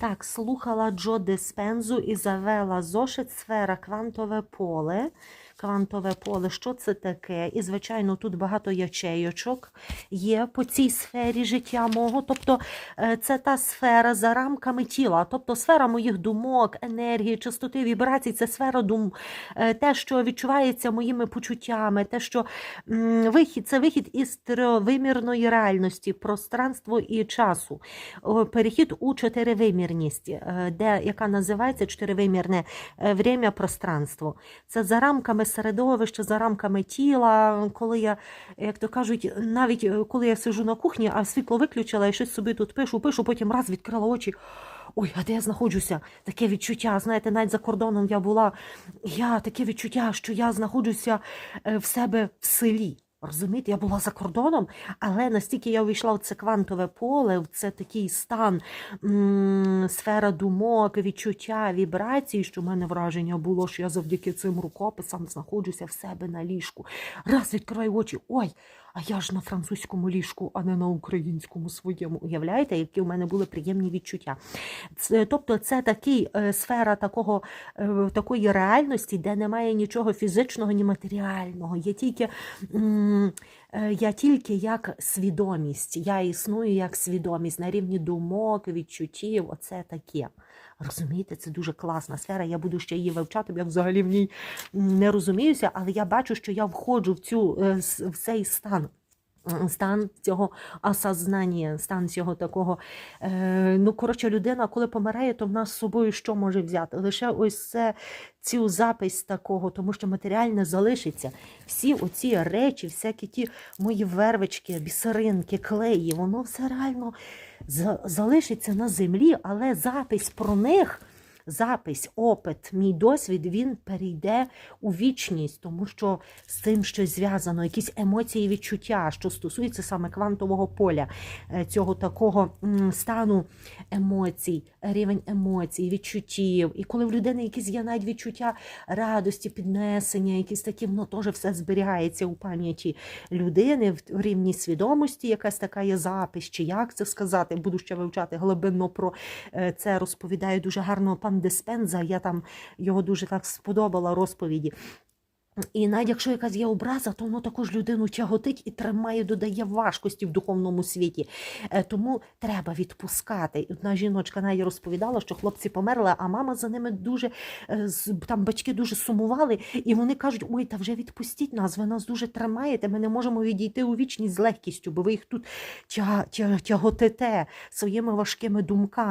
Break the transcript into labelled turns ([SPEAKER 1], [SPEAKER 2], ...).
[SPEAKER 1] Так, слухала Джо Диспензу і завела зошит сфера квантове поле. Квантове поле, що це таке? І, звичайно, тут багато ячейочок є по цій сфері життя мого. Тобто е, це та сфера за рамками тіла, тобто сфера моїх думок, енергії, частоти, вібрацій, це сфера дум, е, те, що відчувається моїми почуттями, те, що вихід, це вихід із тривимірної реальності, пространство і часу. Перехід у чотиривимірність, е, де, яка називається чотиривимірне е, время, пространство. Це за рамками середовища, за рамками тіла. Коли я, як то кажуть, навіть е, коли я сижу на кухні, а світло виключила, і щось собі тут пишу, пишу, потім раз відкрила очі. Ой, а де я знаходжуся? Таке відчуття. Знаєте, навіть за кордоном я була. Я таке відчуття, що я знаходжуся в себе в селі. Розумієте, я була за кордоном, але настільки я увійшла в це квантове поле, в це такий стан, м, сфера думок, відчуття, вібрацій, що в мене враження було, що я завдяки цим рукописам знаходжуся в себе на ліжку. Раз відкриваю очі, ой, а я ж на французькому ліжку, а не на українському своєму. Уявляєте, які в мене були приємні відчуття. Це, тобто, це такий е, сфера такого, е, такої реальності, де немає нічого фізичного, ні матеріального. Є тільки, м, я тільки як свідомість. Я існую як свідомість на рівні думок, відчуттів. Оце таке. Розумієте, це дуже класна сфера. Я буду ще її вивчати, бо я взагалі в ній не розуміюся, але я бачу, що я входжу в цю е, в цей стан. М, Стан цього осознання, стан цього такого. Е, ну, коротше, людина, коли помирає, то в нас з собою що може взяти? Лише ось це цю запись такого, тому що матеріальне залишиться. Всі оці речі, всякі ті мої вервички, бісеринки, клеї, воно все реально за- залишиться на землі, але запись про них. Запись, опит, мій досвід, він перейде у вічність, тому що з цим щось зв'язано, якісь емоції, відчуття, що стосується саме квантового поля, е, цього такого стану емоцій, рівень емоцій, відчуттів. І коли в людини якісь є навіть відчуття радості, піднесення, якісь такі, воно теж все зберігається у пам'яті людини в рівні свідомості, якась така є запис, чи як це сказати. Буду ще вивчати глибинно про е, це розповідає дуже гарно пан Диспенза. Я там його дуже так сподобала розповіді. І навіть якщо якась є образа, то воно також людину тяготить і тримає, додає важкості в духовному світі. Е, Тому треба відпускати. Одна жіночка навіть розповідала, що хлопці померли, а мама за ними дуже е, там батьки дуже сумували, і вони кажуть: ой, та вже відпустіть нас, ви нас дуже тримаєте. Ми не можемо відійти у вічність з легкістю, бо ви їх тут тя- тя- тяготите своїми важкими думками.